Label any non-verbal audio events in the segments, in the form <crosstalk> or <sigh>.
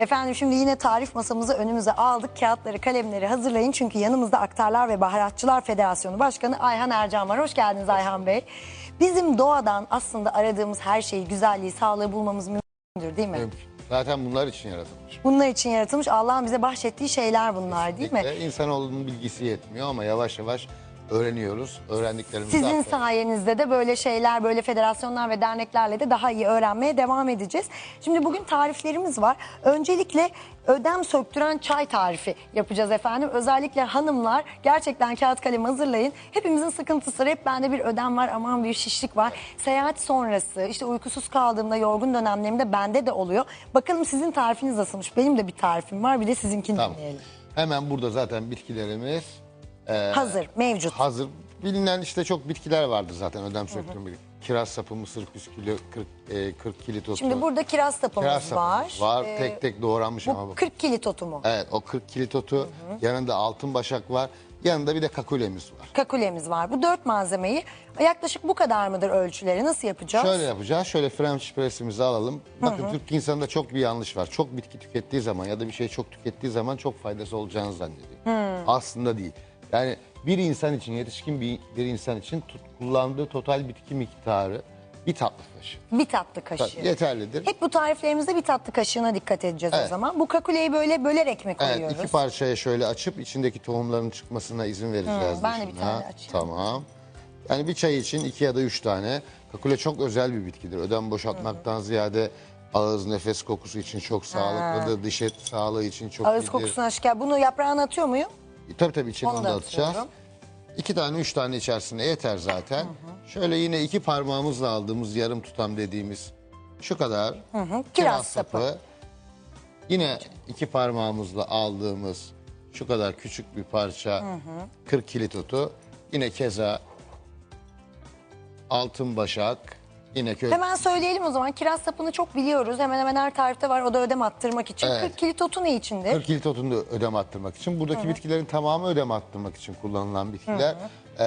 Efendim şimdi yine tarif masamızı önümüze aldık. Kağıtları, kalemleri hazırlayın. Çünkü yanımızda Aktarlar ve Baharatçılar Federasyonu Başkanı Ayhan Ercan var. Hoş geldiniz Ayhan Bey. Bizim doğadan aslında aradığımız her şeyi, güzelliği, sağlığı bulmamız mümkündür değil mi? Mümkün. Zaten bunlar için yaratılmış. Bunlar için yaratılmış Allah'ın bize bahşettiği şeyler bunlar değil mi? İnsanoğlunun bilgisi yetmiyor ama yavaş yavaş öğreniyoruz. Öğrendiklerimizi Sizin aktarıyoruz. sayenizde de böyle şeyler, böyle federasyonlar ve derneklerle de daha iyi öğrenmeye devam edeceğiz. Şimdi bugün tariflerimiz var. Öncelikle ödem söktüren çay tarifi yapacağız efendim. Özellikle hanımlar gerçekten kağıt kalem hazırlayın. Hepimizin sıkıntısı hep bende bir ödem var, aman bir şişlik var. Seyahat sonrası, işte uykusuz kaldığımda, yorgun dönemlerimde bende de oluyor. Bakalım sizin tarifiniz nasılmış? Benim de bir tarifim var, bir de sizinkini Tamam. dinleyelim. Hemen burada zaten bitkilerimiz Hazır, mevcut. hazır. Bilinen işte çok bitkiler vardı zaten ödem söktürme. Kiraz sapı, mısır püskülü, 40, e, 40 kilitotu. Şimdi burada kiraz tapımız Kiraz var. sapımız var. Ee, tek tek doğranmış ama Bu bu. 40 kilitotu mu? Evet o 40 kilitotu. Yanında altın başak var. Yanında bir de kakulemiz var. kakulemiz var. Bu dört malzemeyi yaklaşık bu kadar mıdır ölçüleri? Nasıl yapacağız? Şöyle yapacağız. Şöyle French press'imizi alalım. Bakın Türk insanında çok bir yanlış var. Çok bitki tükettiği zaman ya da bir şey çok tükettiği zaman çok faydası olacağını zannediyor. Aslında değil. Yani bir insan için, yetişkin bir, bir insan için tut- kullandığı total bitki miktarı bir tatlı kaşığı. Bir tatlı kaşığı. Yeterlidir. Hep bu tariflerimizde bir tatlı kaşığına dikkat edeceğiz o Evet. zaman. Bu kakuleyi böyle bölerek mi Evet, koyuyoruz? iki parçaya şöyle açıp içindeki tohumların çıkmasına izin vereceğiz. ben de bir dışına. tane açayım. Tamam. Yani bir çay için iki ya da üç tane. Kakule çok özel bir bitkidir. Ödem boşaltmaktan ziyade ağız nefes kokusu için çok sağlıklıdır. Diş et sağlığı için çok Ağız iyidir. kokusuna şikayet. Bunu yaprağına atıyor muyum? Tabii tabii içine Onu onu da atacağız. atıyorum. İki tane üç tane içerisinde yeter zaten. Şöyle yine iki parmağımızla aldığımız yarım tutam dediğimiz şu kadar. Kiraz sapı. Yine iki parmağımızla aldığımız şu kadar küçük bir parça 40 kilitotu. Yine keza altın başak. Yine kö Hemen söyleyelim o zaman. Kiraz sapını çok biliyoruz. Hemen hemen her tarifte var. O da ödem attırmak için. Evet. 40 kilitotu ne içindir? 40 kilitotunu da ödem attırmak için. Buradaki bitkilerin tamamı ödem attırmak için kullanılan bitkiler. Ee,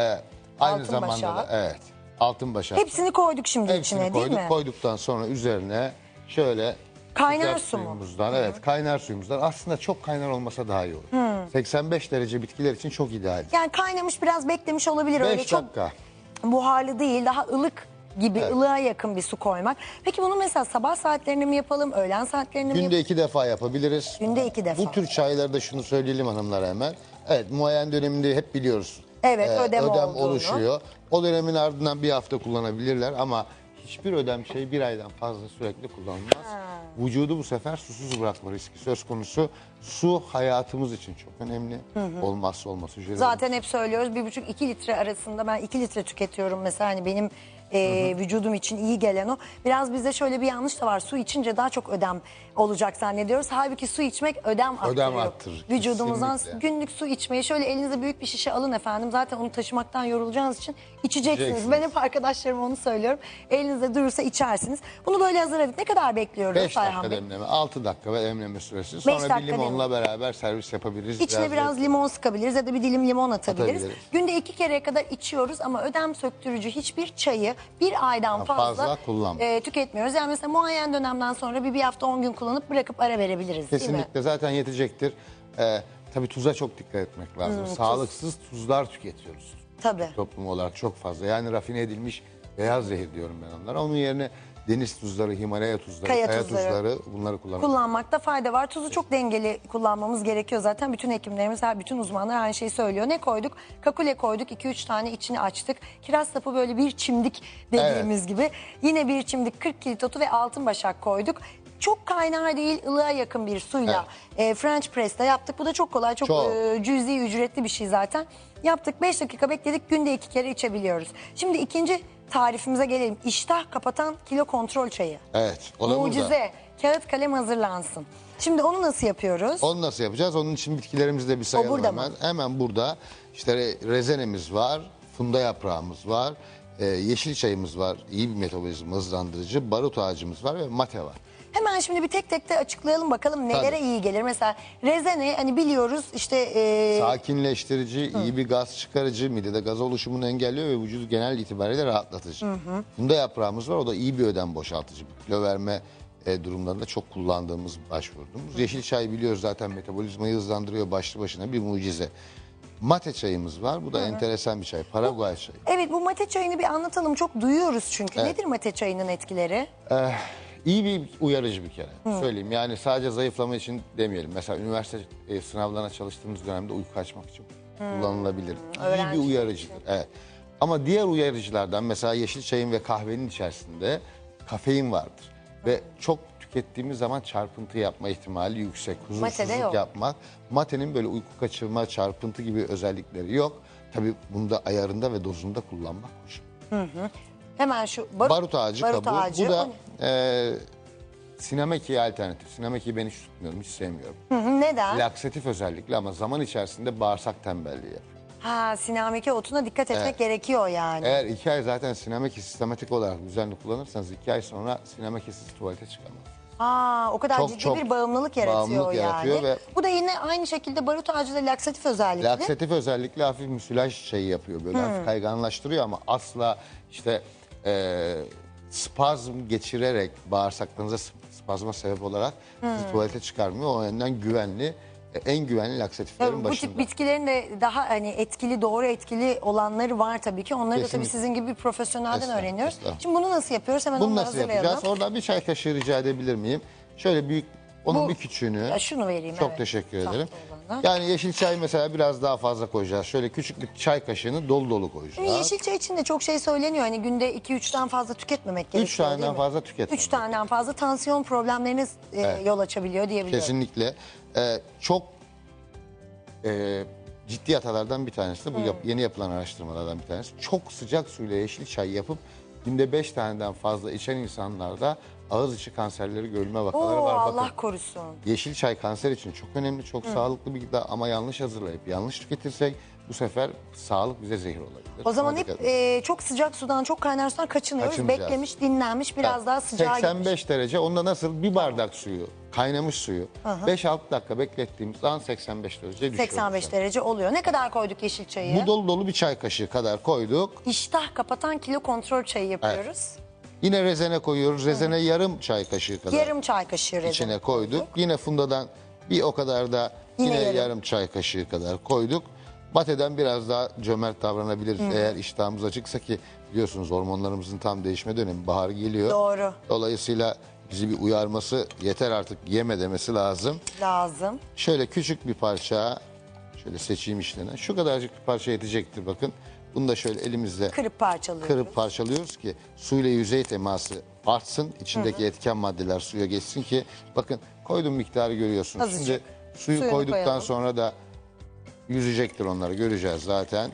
aynı Altın zamanda başak. da evet altın başak. Hepsini koyduk şimdi Hepsini içine koyduk. değil mi? Koyduktan sonra üzerine şöyle Kaynar sıcak su mu? suyumuzdan, evet kaynar suyumuzdan aslında çok kaynar olmasa daha iyi olur. 85 derece bitkiler için çok ideal. Yani kaynamış biraz beklemiş olabilir. Öyle 5 çok dakika. buharlı değil daha ılık gibi ılığa yakın bir su koymak. Peki bunu mesela sabah saatlerinde mi yapalım, öğlen saatlerinde mi Günde yapalım? iki defa yapabiliriz. Günde iki defa. Bu tür çaylarda şunu söyleyelim hanımlara hemen. Evet muayen döneminde hep biliyoruz. Evet, ödem olduğunu. oluşuyor. O dönemin ardından bir hafta kullanabilirler ama hiçbir ödem şey bir aydan fazla sürekli kullanılmaz. Vücudu bu sefer susuz bırakma riski söz konusu. Su hayatımız için çok önemli. Olmazsa olmaz. Hücrelerimiz Zaten hep söylüyoruz bir buçuk iki litre arasında ben iki litre tüketiyorum mesela hani benim e, vücudum için iyi gelen o. Biraz bizde şöyle bir yanlış da var su içince daha çok ödem olacak zannediyoruz. Halbuki su içmek ödem arttırıyor. arttırır, Vücudumuzdan kesinlikle. günlük su içmeyi şöyle elinize büyük bir şişe alın efendim. Zaten onu taşımaktan yorulacağınız için içeceksiniz. İçeceksiniz. Ben hep arkadaşlarıma onu söylüyorum. Elinizde durursa içersiniz. Bunu böyle hazırladık. Ne kadar bekliyoruz 5 Ayhan dakika Bey? demleme, 6 dakika ve demleme süresi. Sonra dakika bir limonla beraber servis yapabiliriz. İçine biraz limon sıkabiliriz ya da bir dilim limon atabiliriz. Atabiliriz. Günde iki kereye kadar içiyoruz ama ödem söktürücü hiçbir çayı bir aydan fazla, fazla kullanma. e, tüketmiyoruz. Yani mesela muayyen dönemden sonra bir, bir hafta on gün kullanıp bırakıp ara verebiliriz değil mi? Kesinlikle zaten yetecektir. Ee, tabii tuza çok dikkat etmek lazım. Sağlıksız tuzlar tüketiyoruz. Tabii. Toplum olarak çok fazla. Yani rafine edilmiş beyaz zehir diyorum ben onlara. Onun yerine deniz tuzları, Himalaya tuzları, Kaya kaya, tuzları. tuzları bunları kullanmak. Kullanmakta fayda var. Tuzu çok dengeli kullanmamız gerekiyor zaten. Bütün hekimlerimiz, her bütün uzmanlar aynı şeyi söylüyor. Ne koyduk? Kakule koyduk. 2-3 tane içini açtık. Kiraz sapı böyle bir çimdik dediğimiz gibi. Yine bir çimdik 40 kilitotu ve altın başak koyduk. Çok kaynar değil, ılığa yakın bir suyla e, French press'te yaptık. Bu da çok kolay, çok, Çok. e, cüzi, ücretli bir şey zaten. Yaptık 5 dakika bekledik. Günde iki kere içebiliyoruz. Şimdi ikinci tarifimize gelelim. İştah kapatan kilo kontrol çayı. Evet. O da burada. Mucize. Kağıt kalem hazırlansın. Şimdi onu nasıl yapıyoruz? Onu nasıl yapacağız? Onun için bitkilerimizi de bir sayalım burada hemen. mı? Hemen burada işte re- rezenemiz var, funda yaprağımız var, e, yeşil çayımız var, iyi bir metabolizma hızlandırıcı, barut ağacımız var ve mate var. Hemen şimdi bir tek tek de açıklayalım bakalım nelere Tabii. iyi gelir. Mesela rezene hani biliyoruz işte e, Sakinleştirici, iyi bir gaz çıkarıcı, midede gaz oluşumunu engelliyor ve vücudu genel itibariyle rahatlatıcı. Bunda yaprağımız var, o da iyi bir ödem boşaltıcı. Kilo verme e, durumlarında çok kullandığımız başvurduğumuz. Yeşil çay biliyoruz zaten metabolizmayı hızlandırıyor başlı başına bir mucize. Mate çayımız var. Bu da enteresan bir çay. Paraguay çayı. Evet bu mate çayını bir anlatalım. Çok duyuyoruz çünkü. Evet. Nedir mate çayının etkileri? İyi bir uyarıcı bir kere. Söyleyeyim yani sadece zayıflama için demeyelim. Mesela üniversite e, sınavlarına çalıştığımız dönemde uyku kaçmak için kullanılabilir. İyi bir uyarıcıdır. Evet. Ama diğer uyarıcılardan mesela yeşil çayın ve kahvenin içerisinde kafein vardır. Ve çok tükettiğimiz zaman çarpıntı yapma ihtimali yüksek. Huzursuzluk yok. yapmak. Matenin böyle uyku kaçırma, çarpıntı gibi özellikleri yok. Tabii bunda ayarında ve dozunda kullanmak hoş. Hemen şu barut, Barut ağacı barut kabuğu. ağacı. Bu da O ne? E, sinemekiye alternatif. Sinemekiyi ben hiç tutmuyorum, hiç sevmiyorum. Hı hı, neden? Laksatif özellikle ama zaman içerisinde bağırsak tembelliği yapıyor. Ha sinameke otuna dikkat etmek Evet. gerekiyor yani. Eğer iki ay zaten sinemeki sistematik olarak düzenli kullanırsanız iki ay sonra sinemekisiz tuvalete çıkamaz. Ha o kadar Çok, ciddi çok bir bağımlılık yaratıyor bağımlılık yani. yaratıyor ve- Bu da yine aynı şekilde barut ağacı da laksatif özellikli. Laksatif özellikle hafif müsilaj şeyi yapıyor. Böyle hafif kayganlaştırıyor ama asla işte e, spazm geçirerek bağırsaklarınıza sp- spazma sebep olarak sizi tuvalete çıkarmıyor. O yönden güvenli, e, en güvenli laksatiflerin Tabii bu başında. tip bitkilerin de daha hani etkili, doğru etkili olanları var tabii ki. Onları da tabii Kesinlikle. sizin gibi bir profesyonelden Estağfurullah, öğreniyoruz. estağfurullah. Şimdi bunu nasıl yapıyoruz? Hemen Bunu onları nasıl hazırlayalım. yapacağız? Oradan bir çay kaşığı rica edebilir miyim? Şöyle büyük, onun Bu- bir küçüğünü. Ya şunu vereyim, Çok evet. teşekkür Tahta ederim. Olanı. Yani yeşil çay mesela biraz daha fazla koyacağız. Şöyle küçük bir çay kaşığını dolu dolu koyacağız. yeşil çay için de çok şey söyleniyor. Hani günde 2-3'ten fazla tüketmemek gerekiyor Üç değil taneden mi? fazla tüketmemek. 3 taneden fazla tansiyon problemlerine e, yol açabiliyor diyebiliyorum. Kesinlikle. Ee, çok e, ciddi hatalardan bir tanesi de bu yap- yeni yapılan araştırmalardan bir tanesi. Çok sıcak suyla yeşil çay yapıp günde 5 taneden fazla içen insanlarda ağız içi kanserleri görülme vakaları Oo, var. Allah Bakın, korusun. Yeşil çay kanser için çok önemli, çok sağlıklı bir gıda ama yanlış hazırlayıp yanlış tüketirsek bu sefer sağlık bize zehir olabilir. O zaman Ona hep e, çok sıcak sudan, çok kaynar sudan kaçınıyoruz. Beklemiş, dinlenmiş, biraz Yani daha sıcağa gitmiş. 85 derece onda nasıl bir bardak suyu, kaynamış suyu 5-6 dakika beklettiğimiz zaman 85 derece düşüyor. 85 derece oluyor. Ne kadar koyduk yeşil çayı? Bu dolu dolu bir çay kaşığı kadar koyduk. İştah kapatan kilo kontrol çayı yapıyoruz. Yine rezene koyuyoruz. Rezene yarım çay kaşığı kadar Yarım çay kaşığı rezene içine koyduk. Yine fundadan bir o kadar da Yine yine, yarım. yarım. çay kaşığı kadar koyduk. Mateden biraz daha cömert davranabiliriz. Eğer iştahımız açıksa ki biliyorsunuz hormonlarımızın tam değişme dönemi bahar geliyor. Doğru. Dolayısıyla bizi bir uyarması yeter artık yeme demesi lazım. Lazım. Şöyle küçük bir parça şöyle seçeyim işlerine. Şu kadarcık bir parça yetecektir bakın. Bunu da şöyle elimizle Kırıp parçalıyoruz. kırıp parçalıyoruz ki suyla yüzey teması artsın. içindeki etken maddeler suya geçsin ki bakın koyduğum miktarı görüyorsunuz. Azıcık. Şimdi suyu Suyunu koyduktan koyalım. sonra da yüzecektir onları göreceğiz zaten.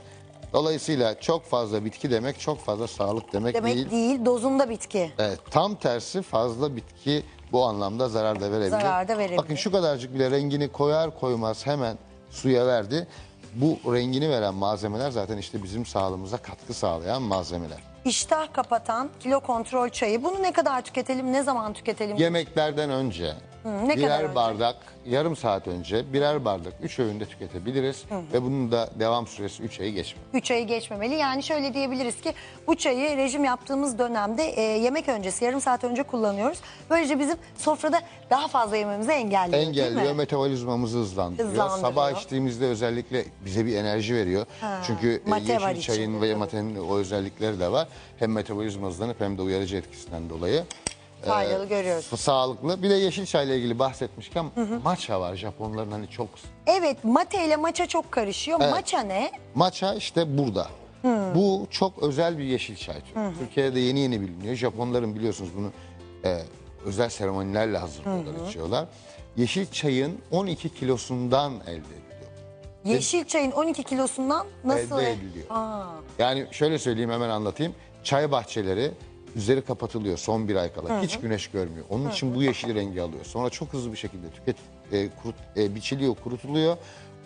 Dolayısıyla çok fazla bitki demek çok fazla sağlık demek, Demek değil. değil, dozunda bitki. Evet, tam tersi fazla bitki bu anlamda zarar da verebilir. Zarar da verebilir. Bakın şu kadarcık bile rengini koyar koymaz hemen suya verdi. Bu rengini veren malzemeler zaten işte bizim sağlığımıza katkı sağlayan malzemeler. İştah kapatan kilo kontrol çayı. Bunu ne kadar tüketelim, ne zaman tüketelim? Yemeklerden önce ne kadar birer önce? bardak yarım saat önce birer bardak 3 öğünde tüketebiliriz. Ve bunun da devam süresi 3 ayı geçmiyor. 3 ayı geçmemeli. Yani şöyle diyebiliriz ki bu çayı rejim yaptığımız dönemde e, yemek öncesi yarım saat önce kullanıyoruz. Böylece bizim sofrada daha fazla yememizi engelliyor Engelliyor, metabolizmamızı hızlandırıyor. Hızlandırıyor. Sabah içtiğimizde özellikle bize bir enerji veriyor. Çünkü e, yeşil çayın ve matenin o özellikleri de var. Hem metabolizma hızlanıp hem de uyarıcı etkisinden dolayı. Faydalı görüyoruz. Sağlıklı. Bir de yeşil çayla ilgili bahsetmişken matcha var. Japonların hani çok... Evet mate ile maça çok karışıyor. Maça ne? Matcha işte burada. Bu çok özel bir yeşil çay türü. Türkiye'de yeni yeni biliniyor. Japonların biliyorsunuz bunu e, özel seremonilerle hazırlıyorlar, içiyorlar. Yeşil çayın 12 kilosundan elde ediliyor. Yeşil çayın 12 kilosundan nasıl? Elde ediliyor. Aa, Yani şöyle söyleyeyim hemen anlatayım. Çay bahçeleri üzeri kapatılıyor son bir ay kala. Hiç güneş görmüyor. Onun için bu yeşil rengi alıyor. Sonra çok hızlı bir şekilde tüket, e, kurut, e, biçiliyor, kurutuluyor.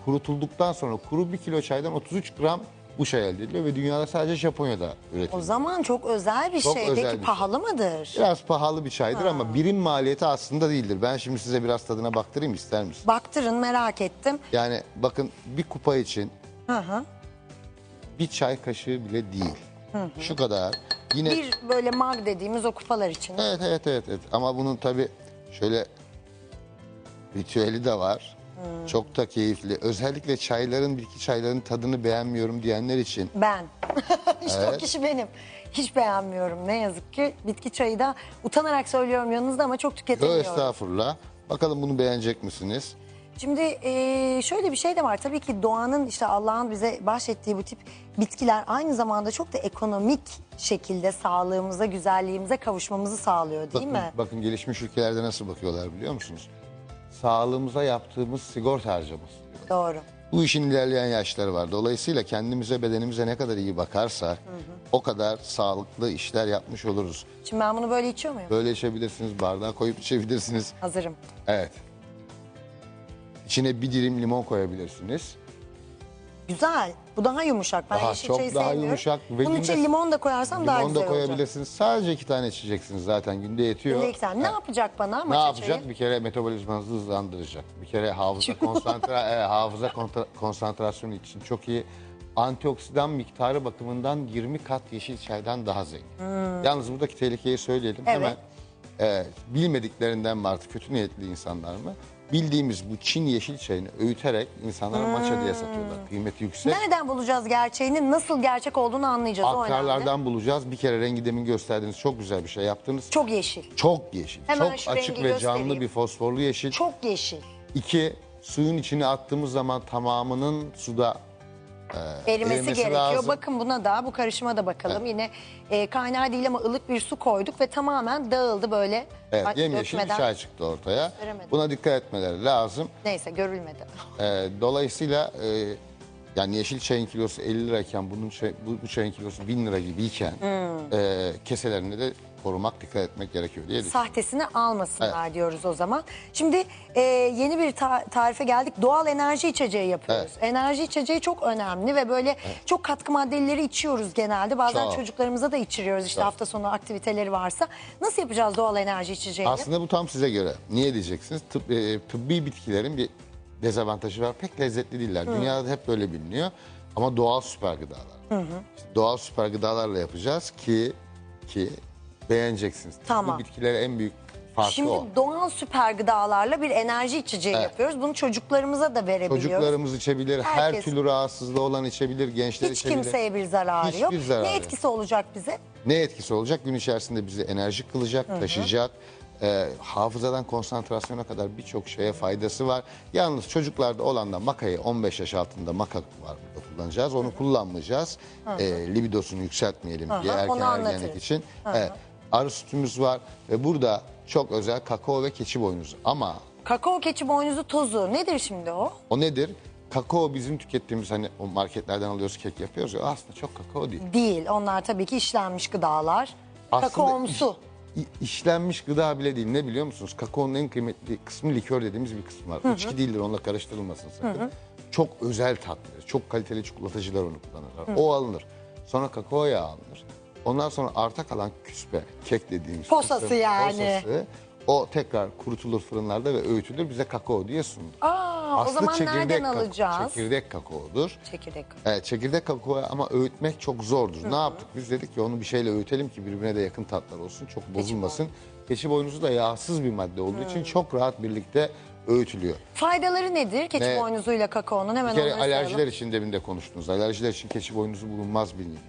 Kurutulduktan sonra kuru bir kilo çaydan 33 gram bu çay elde ediliyor ve dünyada sadece Japonya'da o üretiliyor. zaman çok özel bir Çok şey. özel Peki bir şey. pahalı mıdır? Biraz pahalı bir çaydır ama birim maliyeti aslında değildir. Ben şimdi size biraz tadına baktırayım ister misiniz? Baktırın merak ettim. Yani bakın bir kupa için Hı hı. bir çay kaşığı bile değil. Şu kadar. Yine Bir böyle mag dediğimiz o kupalar için. Evet evet evet evet. Ama bunun tabi şöyle ritüeli de var. Çok da keyifli. Özellikle çayların, bitki çayların tadını beğenmiyorum diyenler için Ben. <laughs> işte o Evet. kişi benim. Hiç beğenmiyorum ne yazık ki. Bitki çayı da utanarak söylüyorum yanınızda ama çok Yo tüketemiyorum. estağfurullah. Bakalım bunu beğenecek misiniz? Şimdi eee, şöyle bir şey de var. Tabii ki doğanın işte Allah'ın bize bahşettiği bu tip bitkiler aynı zamanda çok da ekonomik şekilde sağlığımıza, güzelliğimize kavuşmamızı sağlıyor değil Bakın, mi? bakın gelişmiş ülkelerde nasıl bakıyorlar biliyor musunuz? Sağlığımıza yaptığımız sigorta harcaması. Doğru. Bu işin ilerleyen yaşları var. Dolayısıyla kendimize, bedenimize ne kadar iyi bakarsak o kadar sağlıklı işler yapmış oluruz. Şimdi ben bunu böyle içiyor muyum? Böyle içebilirsiniz, bardağa koyup içebilirsiniz. Hazırım. Evet. İçine bir dilim limon koyabilirsiniz. Güzel. Bu daha yumuşak. Ben Daha yeşil çok çayı daha sevmiyorum. yumuşak ve Bunun için günde- limon da koyarsam daha Limon güzel da olacak. koyabilirsiniz. Sadece iki tane içeceksiniz zaten günde yetiyor. İki tane. Ne yapacak bana Ne maça yapacak? Bir kere metabolizmanızı hızlandıracak. Bir kere hafıza konsantra e, hafıza kontra- konsantrasyonu için çok iyi. Antioksidan miktarı bakımından 20 kat yeşil çaydan daha zengin. Yalnız buradaki tehlikeyi söyleyelim. Hmm. Evet. Hemen e, bilmediklerinden mi artık kötü niyetli insanlar mı? Bildiğimiz bu Çin yeşil çayını öğüterek insanlara maça diye satıyorlar. Kıymeti yüksek. Nereden bulacağız gerçeğini? Nasıl gerçek olduğunu anlayacağız. O önemli. Aktarlardan bulacağız. Bir kere rengi demin gösterdiğiniz çok güzel bir şey yaptınız. Çok yeşil. Çok yeşil. Hemen çok açık rengi ve canlı göstereyim. bir fosforlu yeşil. Çok yeşil. İki, suyun içine attığımız zaman tamamının suda Erimesi, erimesi gerekiyor. lazım. Bakın buna da bu karışıma da bakalım. Yine e, kaynar değil ama ılık bir su koyduk ve tamamen dağıldı böyle. evet, Ay, yemyeşil bir çay çıktı ortaya. Gösteremedim. Buna dikkat etmeleri lazım. Neyse görülmedi. Ee, dolayısıyla e, yani yeşil çayın kilosu 50 lirayken bunun çay- bu, bu çayın kilosu 1000 lira gibiyken Hmm. e, keselerini de korumak, dikkat etmek gerekiyor diye düşünüyorum. Sahtesini almasınlar diyoruz o zaman. Şimdi e, yeni bir ta- tarife geldik. Doğal enerji içeceği yapıyoruz. Enerji içeceği çok önemli ve böyle çok katkı maddeleri içiyoruz genelde. Bazen Çok. çocuklarımıza da içiriyoruz işte hafta sonu aktiviteleri varsa. Nasıl yapacağız doğal enerji içeceğini? Aslında bu tam size göre. Niye diyeceksiniz? Tıp, e, tıbbi bitkilerin bir dezavantajı var. Pek lezzetli değiller. Dünyada hep böyle biliniyor. Ama doğal süper gıdalar. İşte doğal süper gıdalarla yapacağız ki ki beğeneceksiniz. Tamam. bitkilere en büyük farkı Şimdi o. doğal süper gıdalarla bir enerji içeceği Evet. yapıyoruz. Bunu çocuklarımıza da verebiliyoruz. Çocuklarımız içebilir, her Herkes. türlü rahatsızlığı olan içebilir, gençler Hiç içebilir. kimseye bir zararı Hiçbir yok. zararı ne yok. etkisi olacak bize? Ne etkisi olacak? Gün içerisinde bizi enerjik kılacak, taşıyacak. Ee, hafızadan konsantrasyona kadar birçok şeye faydası var. Yalnız çocuklarda olan da makayı 15 yaş altında maka var burada kullanacağız. Onu kullanmayacağız. Ee, libidosunu yükseltmeyelim diye Hı hı, erken onu ergenlik anlatırız. için. Evet, arı sütümüz var ve burada çok özel kakao ve keçi boynuzu. Ama Kakao keçi boynuzu tozu. Nedir şimdi o? o nedir? Kakao bizim tükettiğimiz hani o marketlerden alıyoruz kek yapıyoruz ya aslında çok kakao değil. Değil. Onlar tabii ki işlenmiş gıdalar. Aslında Kakaomsu. i- işlenmiş gıda bile değil. Ne biliyor musunuz? Kakaonun en kıymetli kısmı likör dediğimiz bir kısmı var. İçki değildir onunla karıştırılmasın sakın. Çok özel tatlıdır. Çok kaliteli çikolatacılar onu kullanırlar. O alınır. Sonra kakao yağı alınır. Ondan sonra arta kalan küspe, kek dediğimiz Posası kısım, yani. posası, o tekrar kurutulur fırınlarda ve öğütülür bize kakao diye sunulur. Aa, o zaman nereden kakao- alacağız? Çekirdek kakaodur. Çekirdek. Evet, çekirdek kakao ama öğütmek çok zordur. Ne yaptık? Biz dedik ki onu bir şeyle öğütelim ki birbirine de yakın tatlar olsun. Çok bozulmasın. Keçi boynuzu da yağsız bir madde olduğu için çok rahat birlikte öğütülüyor. Faydaları nedir keçi Ne? boynuzuyla kakaonun? Hemen Bir kere onları alerjiler sayalım. için demin de konuştunuz. Alerjiler için keçi boynuzu bulunmaz biliniyor.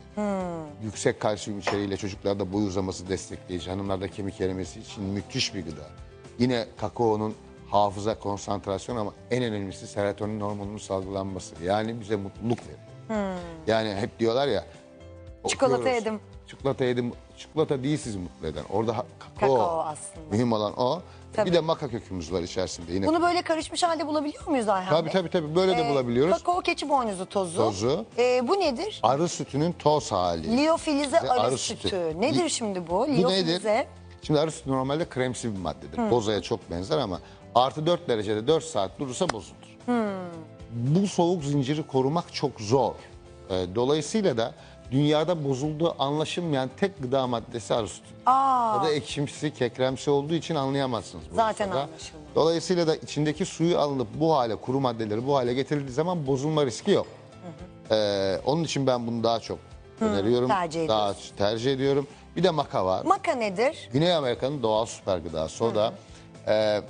Yüksek kalsiyum içeriğiyle çocuklarda boy uzaması destekleyici, hanımlarda kemik erimesi için müthiş bir gıda. Yine kakaonun hafıza, konsantrasyon ama en önemlisi serotonin hormonunun salgılanması. Yani bize mutluluk veriyor. Yani hep diyorlar ya. Çikolata okuyoruz, yedim. Çikolata yedim. Çikolata değil sizi mutlu eden. Orada ha- kakao. Kakao aslında. Mühim olan o. Tabii. Bir de maka kökümüz var içerisinde. Yine Bunu böyle karışmış halde bulabiliyor muyuz Ayhan Tabii Bey? tabii tabii böyle de Ee, bulabiliyoruz. Kakao keçi boynuzu tozu. Tozu. Ee, bu nedir? Arı sütünün toz hali. Liofilize arı, arı sütü. sütü. Nedir Li- şimdi bu? Bu Liofilize. nedir? Şimdi arı sütü normalde kremsi bir maddedir. Bozaya çok benzer ama artı 4 derecede 4 saat durursa bozulur. Bu soğuk zinciri korumak çok zor. Ee, dolayısıyla da dünyada bozulduğu anlaşılmayan tek gıda maddesi arı sütü. Aa, O da ekşimsi, kekremsi olduğu için anlayamazsınız. bu Zaten sırada. anlaşılmaz. Dolayısıyla da içindeki suyu alınıp bu hale, kuru maddeleri bu hale getirildiği zaman bozulma riski yok. Ee, onun için ben bunu daha çok öneriyorum. tercih Daha tercih ediyorum. Bir de maka var. Maka nedir? Güney Amerika'nın doğal süper gıdası. O da e,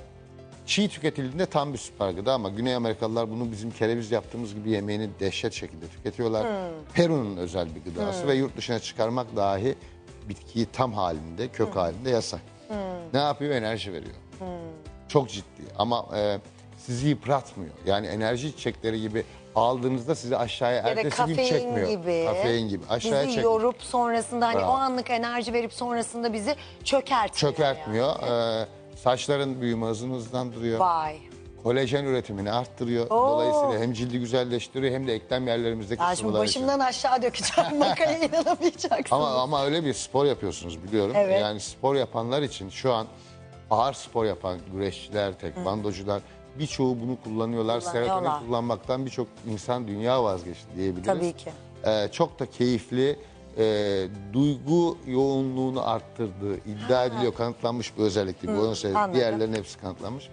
çiğ tüketildiğinde tam bir süper gıda ama Güney Amerikalılar bunu bizim kereviz yaptığımız gibi yemeğini dehşet şekilde tüketiyorlar. Peru'nun özel bir gıdası ve yurt dışına çıkarmak dahi bitkiyi tam halinde, kök halinde yasak. Ne yapıyor? Enerji veriyor. Çok ciddi ama e, sizi yıpratmıyor. Yani enerji içecekleri gibi aldığınızda sizi aşağıya Ya da ertesi gün kafein çekmiyor. gibi. Kafein gibi. Aşağıya bizi çekmiyor. yorup sonrasında hani Bravo. o anlık enerji verip sonrasında bizi çökertmiyor. Çökertmiyor. Ee, saçların büyüme hızını hızlandırıyor. Vay. Kolajen üretimini arttırıyor. Oo. Dolayısıyla hem cildi güzelleştiriyor hem de eklem yerlerimizdeki Ya şimdi başımdan aşağı dökeceğim. <laughs> Makaya inanamayacaksınız. Ama, ama öyle bir spor yapıyorsunuz biliyorum. Evet. Yani spor yapanlar için şu an ağır spor yapan güreşçiler, tekvandocular birçoğu bunu kullanıyorlar. Kullanıyorlar. Serotonin kullanmaktan birçok insan dünya vazgeçti diyebiliriz. Tabii ki. Ee, çok da keyifli, e, duygu yoğunluğunu arttırdığı iddia ediliyor. Kanıtlanmış bir özellikti. Bu onun söylediği. anladım. Diğerlerinin hepsi kanıtlanmış.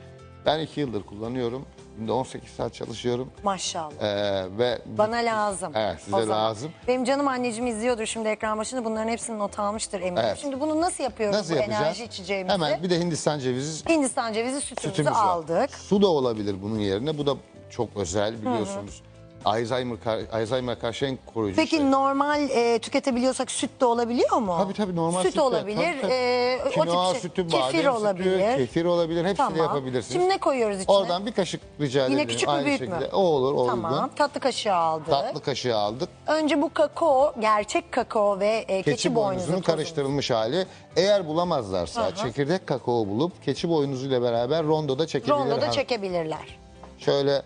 Ben iki yıldır kullanıyorum. Günde 18 saat çalışıyorum. Maşallah. Ee, ve Bana lazım. Evet, size o zaman. lazım. Benim canım anneciğim izliyordur şimdi ekran başında. Bunların hepsini not almıştır eminim. Evet. Şimdi bunu nasıl yapıyoruz Nasıl bu yapacağız? enerji içeceğimizi? Hemen bir de Hindistan cevizi Hindistan cevizi sütümüzü sütümüz var. aldık. Su da olabilir bunun yerine. Bu da çok özel biliyorsunuz. Alzheimer, Alzheimer karşı en koruyucu Peki şey. normal e, tüketebiliyorsak süt de olabiliyor mu? Tabii tabii normal süt. süt de. olabilir. Tabii, tabii. e, o Kinoa tip şey. sütü, kefir badem olabilir. sütü, kefir olabilir. Hepsini Tamam. yapabilirsiniz. Şimdi ne koyuyoruz içine? Oradan bir kaşık rica Yine ederim. küçük mü büyük şekilde. mü? O olur, o Tamam. uygun. Tatlı kaşığı aldık. Tatlı kaşığı aldık. Önce bu kakao, gerçek kakao ve e, keçi, Keçi boynuzu boynuzunun karıştırılmış hali. Eğer bulamazlarsa çekirdek kakao bulup keçi boynuzuyla beraber rondoda çekebilirler. Rondoda çekebilirler. Şöyle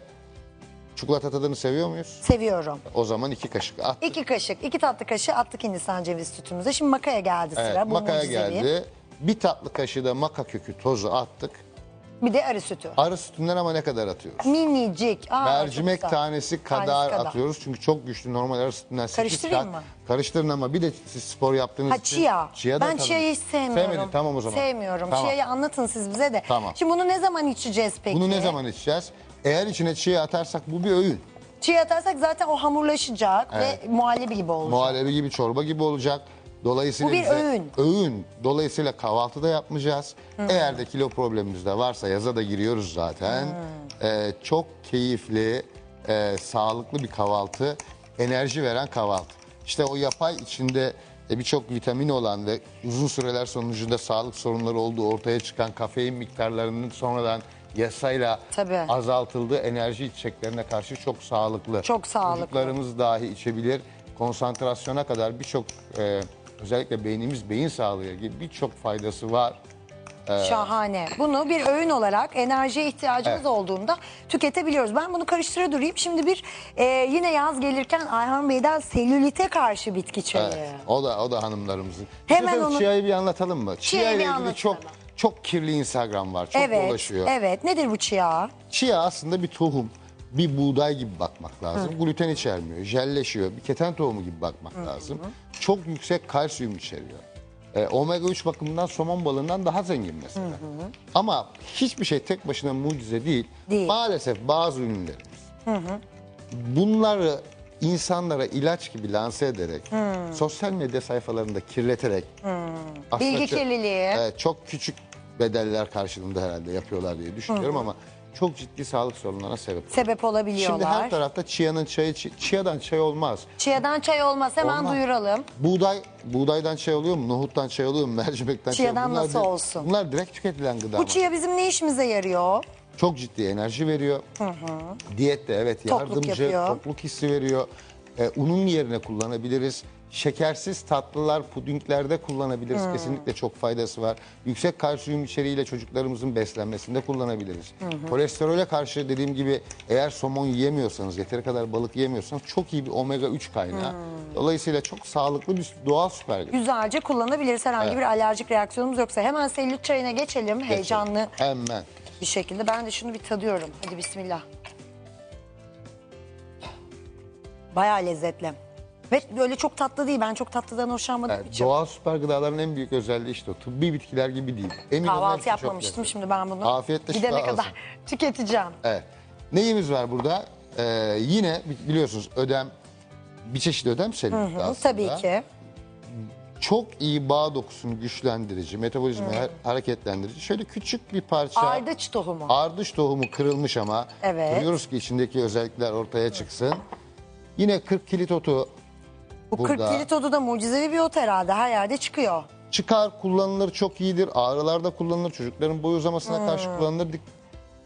çikolata tadını seviyor muyuz? Seviyorum. O zaman iki kaşık at. İki kaşık, iki tatlı kaşığı attık Hindistan cevizi sütümüze. Şimdi makaya geldi sıra. Evet, bu makaya mucizevi. geldi. Bir tatlı kaşığı da maka kökü tozu attık. Bir de arı sütü. Arı sütünden ama ne kadar atıyoruz? Minicik. Aa, Mercimek çok güzel. tanesi kadar, Tanesi kadar. atıyoruz. Çünkü çok güçlü normal arı sütünden 8 Karıştırayım kat. mı? Karıştırın ama bir de siz spor yaptığınız Ha için. chia. Chia da ben tabii. chia'yı hiç sevmiyorum. Sevmedin tamam o zaman. Sevmiyorum. Tamam. Chia'yı anlatın siz bize de. Tamam. Şimdi bunu ne zaman içeceğiz peki? Bunu ne zaman içeceğiz? Eğer içine chia atarsak bu bir öğün. Chia atarsak zaten o hamurlaşacak Evet. ve muhallebi gibi olacak. Muhallebi gibi çorba gibi olacak. Dolayısıyla Bu bir bize- öğün. Öğün. Dolayısıyla kahvaltıda yapmayacağız. Eğer de kilo problemimiz de varsa yaza da giriyoruz zaten. Ee, çok keyifli, e, sağlıklı bir kahvaltı. Enerji veren kahvaltı. İşte o yapay içinde e, birçok vitamin olan ve uzun süreler sonucunda sağlık sorunları olduğu ortaya çıkan kafein miktarlarının sonradan yasayla Tabii. azaltıldığı enerji içeceklerine karşı çok sağlıklı. Çok sağlıklı. Çocuklarımız dahi içebilir. Konsantrasyona kadar birçok e, özellikle beynimiz beyin sağlığı gibi birçok faydası var. Şahane. Bunu bir öğün olarak enerjiye ihtiyacımız Evet. olduğunda tüketebiliyoruz. Ben bunu karıştıra durayım. Şimdi bir e, yine yaz gelirken Ayhan Bey'den selülite karşı bitki çayı. Evet. O da o da hanımlarımızın. Hemen onu- Chia'yı bir anlatalım mı? Chia'yı Chia ile ilgili anlatın çok. Çok kirli Instagram var. Çok evet. dolaşıyor. Evet. Nedir bu chia? Chia aslında bir tohum. Bir buğday gibi bakmak lazım. Gluten içermiyor, jelleşiyor. Bir keten tohumu gibi bakmak lazım. Çok yüksek kalsiyum içeriyor. Ee, omega 3 bakımından somon balığından daha zengin mesela. Ama hiçbir şey tek başına mucize değil. Değil. Maalesef bazı ürünlerimiz. Bunları insanlara ilaç gibi lanse ederek, sosyal medya sayfalarında kirleterek, aslında Bilgi çok- kirliliği. Evet, çok küçük bedeller karşılığında herhalde yapıyorlar diye düşünüyorum ama çok ciddi sağlık sorunlarına sebep. Sebep Şimdi olabiliyorlar. her tarafta chia'nın çayı, chia'dan çay olmaz. Chia'dan çay olmaz. Hemen Olmaz. duyuralım. Buğday, buğdaydan çay oluyor mu? Nohuttan çay oluyor mu? <laughs> Mercimekten çay Chia'dan Bunlar nasıl di- olsun? Bunlar direkt tüketilen gıda. Bu chia bizim ne işimize yarıyor? Çok ciddi enerji veriyor. Diyette evet Tokluk yardımcı, yapıyor. tokluk hissi veriyor. Ee, unun yerine kullanabiliriz. Şekersiz tatlılar, pudinglerde kullanabiliriz. Kesinlikle çok faydası var. Yüksek kalsiyum içeriğiyle çocuklarımızın beslenmesinde kullanabiliriz. Kolesterole karşı dediğim gibi eğer somon yiyemiyorsanız, yeteri kadar balık yiyemiyorsanız çok iyi bir omega 3 kaynağı. Dolayısıyla çok sağlıklı bir doğal süper gıda. Güzelce kullanabiliriz. Herhangi bir alerjik reaksiyonumuz yoksa. Hemen selülit çayına geçelim. Heyecanlı Hemen. Bir şekilde. Ben de şunu bir tadıyorum. Hadi bismillah. Bayağı lezzetli. Ve böyle çok tatlı değil. Ben çok tatlıdan hoşlanmadığım için. doğal süper gıdaların en büyük özelliği işte o. Tıbbi bitkiler gibi değil. Emin olun Kahvaltı çok yapmamıştım. lezzetli. Şimdi ben bunu Afiyetle gidene şifa kadar olsun. <laughs> tüketeceğim. Evet. Neyimiz var burada? Ee, yine bi- biliyorsunuz ödem bir çeşit ödem selülit aslında. Tabii ki. Çok iyi bağ dokusunu güçlendirici, metabolizmayı ha- hareketlendirici. Şöyle küçük bir parça Ardıç tohumu. ardıç tohumu kırılmış ama Evet. kırıyoruz ki içindeki özellikler ortaya çıksın. Yine 40 kilit otu Bu burada. 40 kilit odu da mucizevi bir ot herhalde. Her yerde çıkıyor. çıkar kullanılır çok iyidir. Ağrılarda kullanılır. Çocukların boy uzamasına karşı kullanılır. Dik-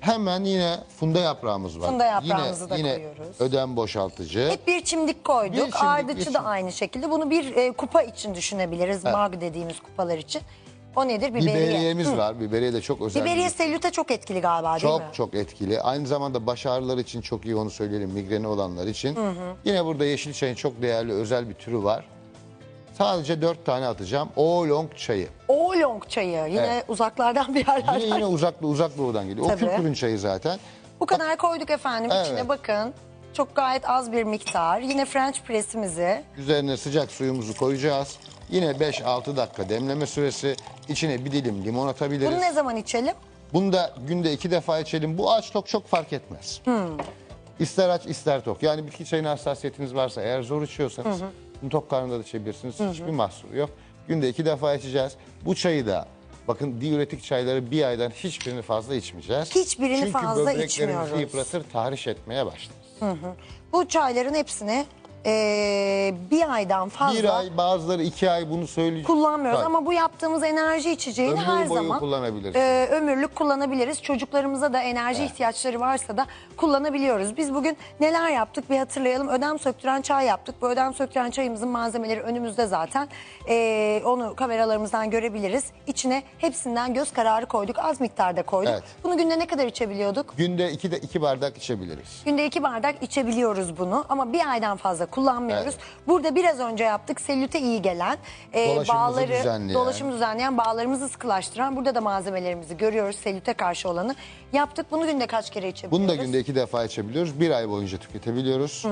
Hemen yine funda yaprağımız var. Funda yaprağımızı yine, da yine koyuyoruz. ödem boşaltıcı. Hep bir çimdik koyduk. Bir çimdik, Ardıçı bir da çimdik. aynı şekilde. Bunu bir e, kupa için düşünebiliriz. Mag dediğimiz kupalar için. O nedir? Biberiye. Biberiyemiz Hı. var. Biberiye de çok özel. Biberiye selülte çok etkili galiba değil çok mi? çok etkili. Aynı zamanda baş ağrıları için çok iyi onu söyleyelim. Migreni olanlar için. Yine burada yeşil çayın çok değerli özel bir türü var. Sadece dört tane atacağım. Oolong çayı. Oolong çayı. Yine Evet. uzaklardan bir yerlerden. Yine yine uzak uzak doğudan geliyor. Tabii. O kültürün çayı zaten. Bu kadar koyduk efendim. Evet. İçine bakın. Çok gayet az bir miktar. Yine French press'imizi. Üzerine sıcak suyumuzu koyacağız. Yine 5-6 dakika demleme süresi. İçine bir dilim limon atabiliriz. Bunu ne zaman içelim? Bunu da günde iki defa içelim. Bu aç tok çok fark etmez. İster aç ister tok. Yani bitki çayına hassasiyetiniz varsa eğer zor içiyorsanız bunu tok karnında da içebilirsiniz. Hiçbir mahsuru yok. Günde iki defa içeceğiz. Bu çayı da bakın diüretik çayları bir aydan hiçbirini fazla içmeyeceğiz. Hiçbirini Çünkü fazla böbreklerimizi içmiyoruz. yıpratır, tahriş etmeye başlar. Bu çayların hepsini eee, bir aydan fazla Bir ay bazıları iki ay bunu söyleyecek. kullanmıyoruz. Tabii. Ama bu yaptığımız enerji içeceğini Ömür her boyu zaman kullanabilirsiniz. eee, ömürlük kullanabiliriz. Çocuklarımıza da enerji ihtiyaçları varsa da kullanabiliyoruz. Biz bugün neler yaptık bir hatırlayalım. Ödem söktüren çay yaptık. Bu ödem söktüren çayımızın malzemeleri önümüzde zaten. Eee, onu kameralarımızdan görebiliriz. İçine hepsinden göz kararı koyduk. Az miktarda koyduk. Evet. Bunu günde ne kadar içebiliyorduk? Günde iki, de, iki bardak içebiliriz. Günde iki bardak içebiliyoruz bunu ama bir aydan fazla kullanmıyoruz. Evet. Burada biraz önce yaptık selülite iyi gelen, e, bağları, düzenleyen. dolaşımı düzenleyen, bağlarımızı sıkılaştıran. Burada da malzemelerimizi görüyoruz selülite karşı olanı. Yaptık bunu günde kaç kere içebiliyoruz? Bunu da günde iki defa içebiliyoruz. Bir ay boyunca tüketebiliyoruz.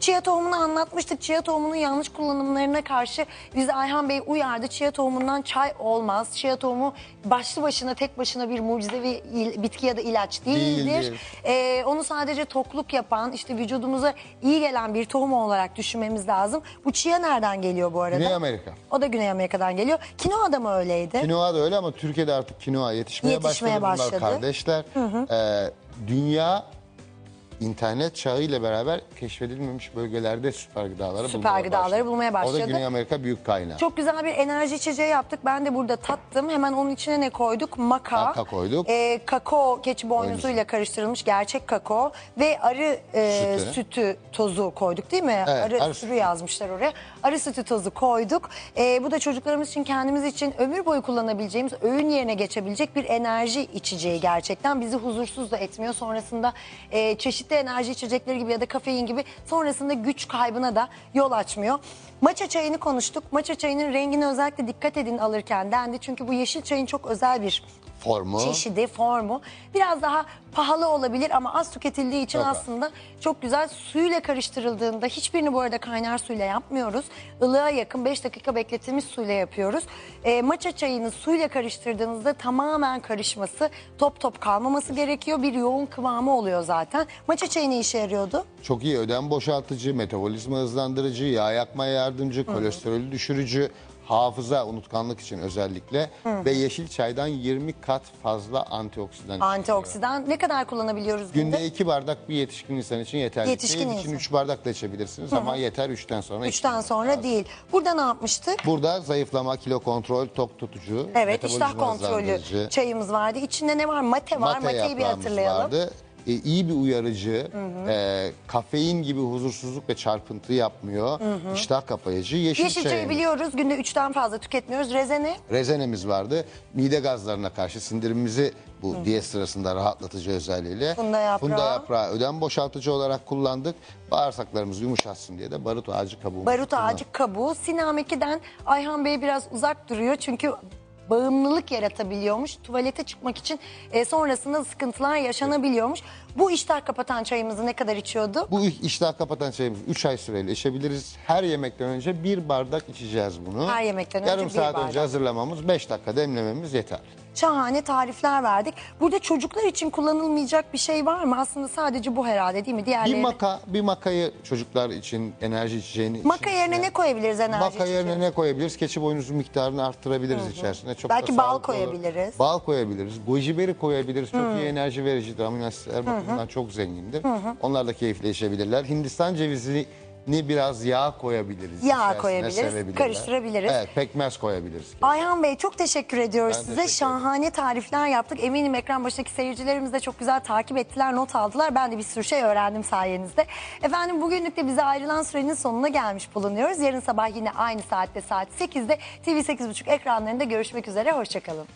Chia tohumunu anlatmıştık. Chia tohumunun yanlış kullanımlarına karşı bizi Ayhan Bey uyardı. Chia tohumundan çay olmaz. Chia tohumu başlı başına tek başına bir mucizevi bitki ya da ilaç değildir. Değildir. Ee, onu sadece tokluk yapan, işte vücudumuza iyi gelen bir tohum olarak düşünmemiz lazım. Bu chia nereden geliyor bu arada? Güney Amerika. O da Güney Amerika'dan geliyor. Kinoa da mı öyleydi? Kinoa da öyle ama Türkiye'de artık kinoa yetişmeye, Yetişmeye başladı. başladı. Bunlar kardeşler. Ee, dünya internet çağıyla beraber keşfedilmemiş bölgelerde süper gıdaları Süper bulmaya gıdaları başladı. bulmaya O başladı. da Güney Amerika büyük kaynağı. Çok güzel bir enerji içeceği yaptık. Ben de burada tattım. Hemen onun içine ne koyduk? Maka. Maka koyduk. Ee, kakao keçi boynuzuyla karıştırılmış gerçek kakao. Ve arı e, Sütü. sütü. tozu koyduk değil mi? Evet, arı arı sürü sütü. yazmışlar oraya. Arı sütü tozu koyduk. Ee, bu da çocuklarımız için kendimiz için ömür boyu kullanabileceğimiz öğün yerine geçebilecek bir enerji içeceği gerçekten. Bizi huzursuz da etmiyor. Sonrasında e, çeşitli enerji içecekleri gibi ya da kafein gibi sonrasında güç kaybına da yol açmıyor. Maça çayını konuştuk. Maça çayının rengine özellikle dikkat edin alırken dendi. Çünkü bu yeşil çayın çok özel bir Formu. çeşidi, formu. Biraz daha pahalı olabilir ama az tüketildiği için Çok az. aslında çok güzel. Suyla karıştırıldığında hiçbirini bu arada kaynar suyla yapmıyoruz. Ilığa yakın 5 dakika bekletilmiş suyla yapıyoruz. E, maça çayını suyla karıştırdığınızda tamamen karışması, top top kalmaması gerekiyor. Bir yoğun kıvamı oluyor zaten. Maça çayı ne işe yarıyordu? Çok iyi ödem boşaltıcı, metabolizma hızlandırıcı, yağ yakmaya yardımcı, kolesterolü düşürücü, hafıza, unutkanlık için özellikle ve yeşil çaydan 20 kat fazla antioksidan içeriyor. Antioksidan. Ne kadar kullanabiliyoruz günde? Günde iki bardak bir yetişkin insan için yeterli. Yetişkin Çocuk için insan. üç bardak da içebilirsiniz ama yeter üçten sonra. Üçten sonra değil. Burada ne yapmıştık? Burada zayıflama, kilo kontrol, tok tutucu, Evet iştah metabolizma kontrolü hızlandırıcı, çayımız vardı. İçinde ne var? Mate var. mate Mateyi bir yaprağımız hatırlayalım. vardı. E, iyi bir uyarıcı, e, kafein gibi huzursuzluk ve çarpıntı yapmıyor, iştah kapayıcı, yeşil, Yeşil çayı çayımız. biliyoruz. Günde üçten fazla tüketmiyoruz. Rezene Rezenemiz vardı. Mide gazlarına karşı sindirimimizi bu diyet sırasında rahatlatıcı özelliğiyle. Funda yaprağı. Funda yaprağı ödem boşaltıcı olarak kullandık. Bağırsaklarımız yumuşatsın diye de barut ağacı kabuğu. Barut ağacı kabuğu. Sinameki'den Ayhan Bey biraz uzak duruyor çünkü bağımlılık yaratabiliyormuş. Tuvalete çıkmak için e, sonrasında sıkıntılar yaşanabiliyormuş. Bu iştah kapatan çayımızı ne kadar içiyordu? Bu iştah kapatan çayımız 3 ay süreyle içebiliriz. Her yemekten önce bir bardak içeceğiz bunu. Her yemekten önce Yarım bir saat bardak. önce hazırlamamız 5 dakika demlememiz yeter. Şahane tarifler verdik. Burada çocuklar için kullanılmayacak bir şey var mı? Aslında sadece bu herhalde değil mi? Bir Diğerleri maka, bir makayı çocuklar için enerji içeceğini Maka yerine ne koyabiliriz enerji Maka yerine içeceği? ne koyabiliriz? Keçi boynuzu miktarını arttırabiliriz içerisine. Çok Belki bal sağlıklı olur. koyabiliriz. Bal koyabiliriz. Goji beri koyabiliriz. Çok iyi enerji vericidir. Amino asitler bakımından çok zengindir. Onlar da keyifle içebilirler. Hindistan cevizini biraz yağ koyabiliriz. Yağ içerisine, koyabiliriz, sevebilirler. karıştırabiliriz. Evet, pekmez koyabiliriz. Ayhan Bey çok teşekkür ediyoruz Ben size. teşekkür Şahane tarifler yaptık. Eminim ekran başındaki seyircilerimiz de çok güzel takip ettiler, not aldılar. Ben de bir sürü şey öğrendim sayenizde. Efendim bugünlük de bize ayrılan sürenin sonuna gelmiş bulunuyoruz. Yarın sabah yine aynı saatte saat 8'de TV8.30 ekranlarında görüşmek üzere. Hoşçakalın.